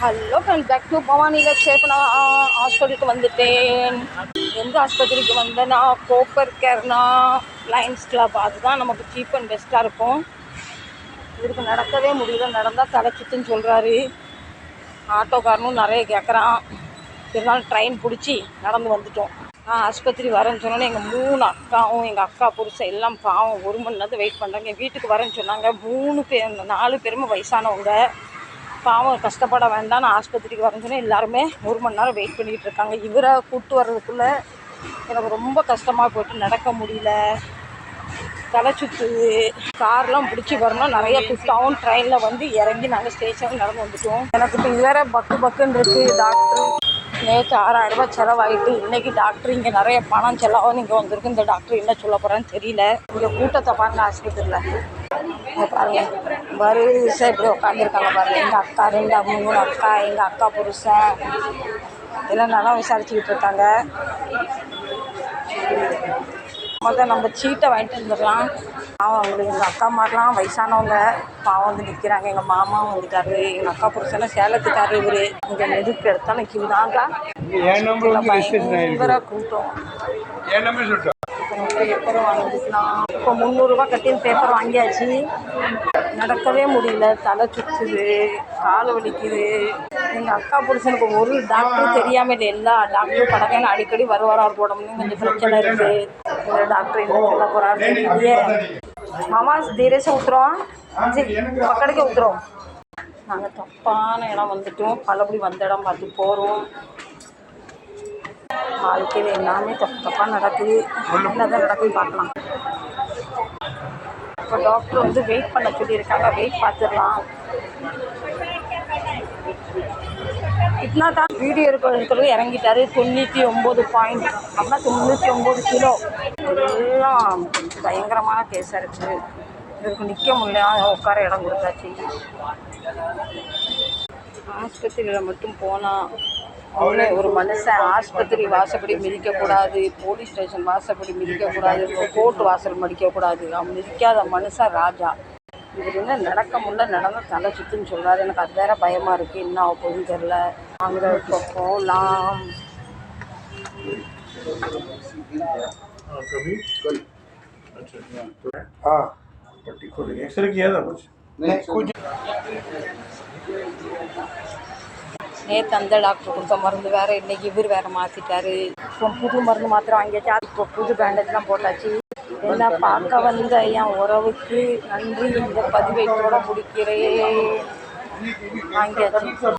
Hello friends back to Bhavani லட்சேப் நான் ஹாஸ்பிட்டலுக்கு வந்துட்டேன். எந்த ஆஸ்பத்திரிக்கு வந்தேன்னா கோப்பர் கேர்னா லைன்ஸ் கிளப் அதுதான் நமக்கு சீப் அண்ட் பெஸ்ட்டாக இருக்கும். இவருக்கு நடக்கவே முடியல. நடந்தால் தலை சொல்கிறாரு ஆட்டோக்காரனும் நிறைய கேட்குறான் இருந்தாலும் ட்ரெயின் பிடிச்சி நடந்து வந்துட்டோம். நான் ஆஸ்பத்திரி வரேன்னு சொன்னோன்னே எங்கள் மூணு அக்காவும் எங்கள் அக்கா புருஷன் எல்லாம் பாவம் ஒரு மணி நேரத்து வெயிட் பண்ணுறாங்க வீட்டுக்கு வரேன்னு சொன்னாங்க. மூணு பேர் நாலு பேருமே வயசானவங்க. பாவம் கஷ்டப்பட வேண்டாம் நான் ஆஸ்பத்திரிக்கு வரேன்னு சொன்னேன். எல்லாருமே ஒரு மணி நேரம் வெயிட் பண்ணிகிட்டு இருக்காங்க. இவரை கூப்பிட்டு வர்றதுக்குள்ளே எனக்கு ரொம்ப கஷ்டமாக போயிட்டு நடக்க முடியல. தலை சுற்றுது கார்லாம் பிடிச்சி வரணும் நிறைய குத்தாவும் ட்ரெயினில் வந்து இறங்கி நாங்கள் ஸ்டேஷன் நடந்து வந்துட்டோம். எனக்கு இப்போ வேற பக்கு பக்குன்னு இருக்குது டாக்டர் நேற்று ஆறாயிரம் ரூபாய் செலவாயிட்டு இன்னைக்கு டாக்டர் இங்கே நிறைய பணம் செலவாகும். இங்கே வந்திருக்கு. இந்த டாக்டர் என்ன சொல்ல போகிறான்னு தெரியல. இங்கே கூட்டத்தை பாருங்க ஆஸ்பத்திரியில். இங்க பாருங்க. வரிசை இப்படி உட்காந்துருக்காங்க பாருங்க எங்கள் அக்கா ரெண்டு மூணு அக்கா எங்கள் அக்கா புருஷன். எல்லாம் நல்லா விசாரிச்சுக்கிட்டு இருக்காங்க. முதல்ல நம்ம சீட்டை வாங்கிட்டு வந்துடலாம். பாவம் அவங்களுக்கு எங்கள் அக்கா மாதிரிலாம் வயசானவங்க பாவம் வந்து நிற்கிறாங்க எங்கள் மாமாவும் வந்துட்டாரு. எங்கள் அக்கா புருஷனை சேலத்துக்காரு இவர். இங்கே எதுக்கு எடுத்தாலும் கியூ தாங்க பயங்கர கூட்டம். பேப்பரும் வாங்கிக்கலாம். இப்போ முந்நூறுரூவா கட்டின்னு பேப்பர் வாங்கியாச்சு. நடக்கவே முடியல. தலை சுற்றுது கால் வலிக்குது. எங்கள் அக்கா புருஷனுக்கு ஒரு டாக்டரும் தெரியாமல் எல்லா டாக்டரும் படக்கான அடிக்கடி வருவாரார் போடணும்னு கொஞ்சம் பிரச்சனை இருக்குது இந்த டாக்டர் என்ன சொல்ல போகிறாரு தெரியலையே. மாமா தீரேசம் ஊற்றுறோம் பக்கடிக்க ஊற்றுறோம் நாங்கள் தப்பான இடம் வந்துட்டோம். பலபடி வந்த இடம் பார்த்து போகிறோம் வாழ்க்கையில் எல்லாமே தப்பு தப்பாக நடக்குது. என்னதான் நடக்குதுன்னு பார்க்கலாம். இப்போ டாக்டர் வந்து வெயிட் பண்ண சொல்லியிருக்காங்க. வெயிட் பார்த்துடலாம். இத்தனா தான் வீடியோ இருக்க இருக்கிறது இறங்கிட்டாரு. தொண்ணூற்றி ஒம்பது பாயிண்ட் அப்படின்னா தொண்ணூற்றி ஒம்பது கிலோ எல்லாம் பயங்கரமான கேஸாக இருக்குது இவருக்கு நிற்க முடியல உட்கார இடம் கொடுத்தாச்சு. ஆஸ்பத்திரியில் மட்டும் போனால் அவனே ஒரு மனுஷன் ஆஸ்பத்திரி வாசப்படி மிதிக்கக்கூடாது போலீஸ் ஸ்டேஷன் வாசப்படி மிதிக்கக்கூடாது கோர்ட் வாசல் மடிக்கக்கூடாது. அவன் மிதிக்காத மனுஷன் ராஜா. இவர் என்ன நடக்க முடியல நடந்த தலை சுத்துன்னு சொல்கிறாரு எனக்கு அது வேற பயமாக இருக்குது என்ன ஆக போகுதுன்னு தெரில அங்கே இப்போ போகலாம் ஆ நேற்று அந்த டாக்டர் கொடுத்த மருந்து வேறு இன்னைக்கு இவர் வேறு மாற்றிட்டாரு இப்போ புது மருந்து மாத்திரம் வாங்கியாச்சு அது இப்போ புது பேண்டேஜ்லாம் போட்டாச்சு. என்ன பார்க்க வந்த என் உறவுக்கு நன்றி. இந்த பதிவை கூட முடிக்கிறேன். வாங்கியாச்சு